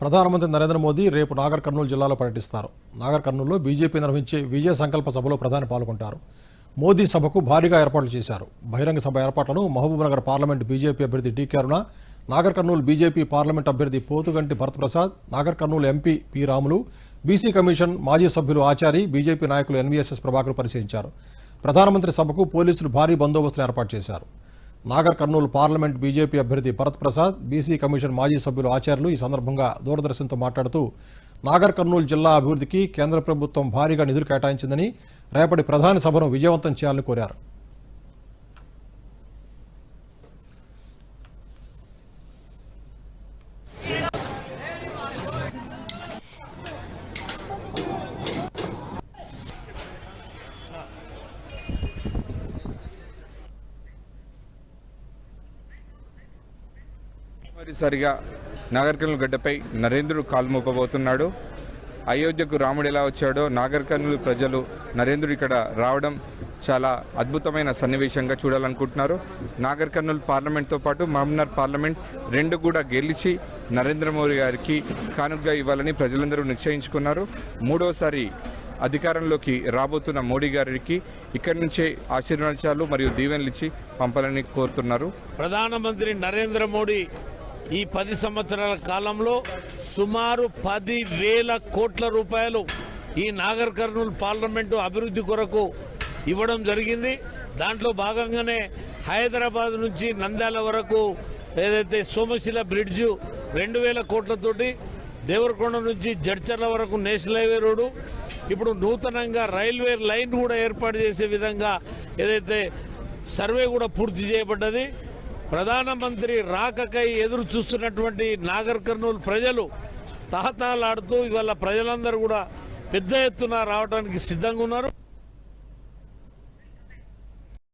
ప్రధానమంత్రి నరేంద్ర మోదీ రేపు నాగర్ కర్నూలు జిల్లాలో పర్యటిస్తారు. నాగర్ కర్నూలులో బీజేపీ నిర్వహించే విజయ సంకల్ప సభలో ప్రధాని పాల్గొంటారు. మోదీ సభకు భారీగా ఏర్పాట్లు చేశారు. బహిరంగ సభ ఏర్పాట్లను మహబూబ్నగర్ పార్లమెంట్ బీజేపీ అభ్యర్థి T Aruna Nagar Kurnool BJP parliament అభ్యర్థి Pothuganti Bharatprasad Nagar Kurnool MP P Ramulu BC commission మాజీ సభ్యులు ఆచారి బీజేపీ నాయకులు ఎన్వీఎస్ఎస్ ప్రభాకర్ పరిశీలించారు. ప్రధానమంత్రి సభకు పోలీసులు భారీ బందోబస్తును ఏర్పాటు చేశారు. నాగర్ కర్నూలు పార్లమెంట్ బీజేపీ అభ్యర్థి భరత్ ప్రసాద్ బీసీ కమిషన్ మాజీ సభ్యులు ఆచార్యులు ఈ సందర్భంగా దూరదర్శన్తో మాట్లాడుతూ నాగర్ కర్నూలు జిల్లా అభివృద్ధికి కేంద్ర ప్రభుత్వం భారీగా నిధులు కేటాయించిందని రేపటి ప్రధాని సభను విజయవంతం చేయాలని కోరారు. మరోసారిగా నాగరికర్ణుల గడ్డపై నరేంద్రుడు కాలుమోపబోతున్నాడు అయోధ్యకు రాముడు ఎలా వచ్చాడో నాగర్కర్నూలు ప్రజలు నరేంద్రుడు ఇక్కడ రావడం చాలా అద్భుతమైన సన్నివేశంగా చూడాలనుకుంటున్నారు. నాగర్కర్నూలు పార్లమెంట్తో పాటు మహమ్నార్ పార్లమెంట్ రెండు కూడా గెలిచి నరేంద్ర మోడీ గారికి కానుకగా ఇవ్వాలని ప్రజలందరూ నిశ్చయించుకున్నారు. మూడోసారి అధికారంలోకి రాబోతున్న మోడీ గారికి ఇక్కడి నుంచే ఆశీర్వచనాలు మరియు దీవెనలు ఇచ్చి పంపాలని కోరుతున్నారు. ప్రధానమంత్రి నరేంద్ర మోడీ ఈ పది సంవత్సరాల కాలంలో సుమారు పది వేల కోట్ల రూపాయలు ఈ నాగర్ కర్నూలు పార్లమెంటు అభివృద్ధి కొరకు ఇవ్వడం జరిగింది. దాంట్లో భాగంగానే హైదరాబాద్ నుంచి నంద్యాల వరకు ఏదైతే సోమశిల బ్రిడ్జు రెండు వేల కోట్లతోటి దేవరకొండ నుంచి జడ్చర్ల వరకు నేషనల్ హైవే రోడ్డు ఇప్పుడు నూతనంగా రైల్వే లైన్ కూడా ఏర్పాటు చేసే విధంగా ఏదైతే సర్వే కూడా పూర్తి చేయబడ్డది. ప్రధానమంత్రి రాకకై ఎదురు చూస్తున్నటువంటి నాగర్ కర్నూలు ప్రజలు తహతహలాడుతూ ఇవాళ ప్రజలందరూ కూడా పెద్ద ఎత్తున రావడానికి సిద్ధంగా ఉన్నారు.